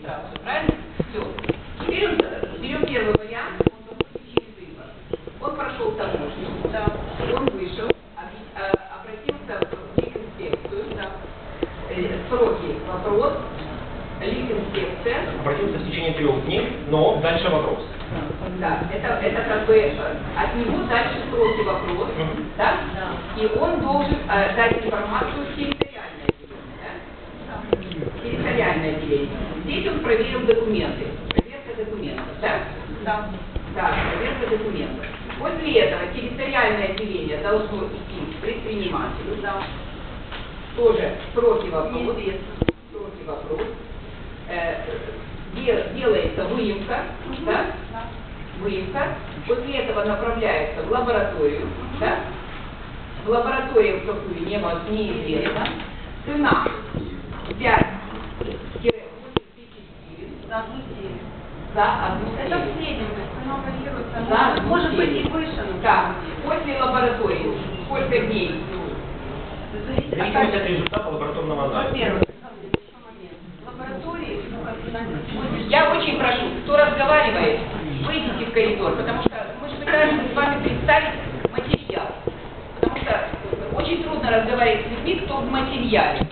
регистрацию, правильно? Все. Теперь он, э, берем первый вариант, он заходит через выбор. Он прошел таможню, Да. он вышел, э, обратился в ликинспекцию, да. Э, сроки, вопрос, ликинспекция, Обратился в течение трех дней, но дальше вопрос. да, это, это как бы от него дальше сроки вопрос, Мгм. да? Да. И он должен э, дать информацию территориальное отделение, да? Территориальное отделение. Здесь он проверил документы, проверка документов, да? Да. Да, проверка документов. После этого территориальное отделение должно идти к предпринимателю, да. Тоже сроки вопрос, сроки вопрос. Э, де- делается выемка, да? Да. выемка. После этого направляется в лабораторию, да? В лабораторию в какую не неизвестно. Цена за одну серию. За одну Это в серию. среднем, то есть оно варьируется. За одну Может быть и выше. но- Да. После лаборатории сколько дней? Зависит от результата лабораторного анализа. Во-первых. Лаборатории, ну, как бы, на Я очень прошу, кто разговаривает, выйдите в коридор, потому что мы же пытаемся с вами представить материал. Потому что э, очень трудно разговаривать с людьми, кто в материале.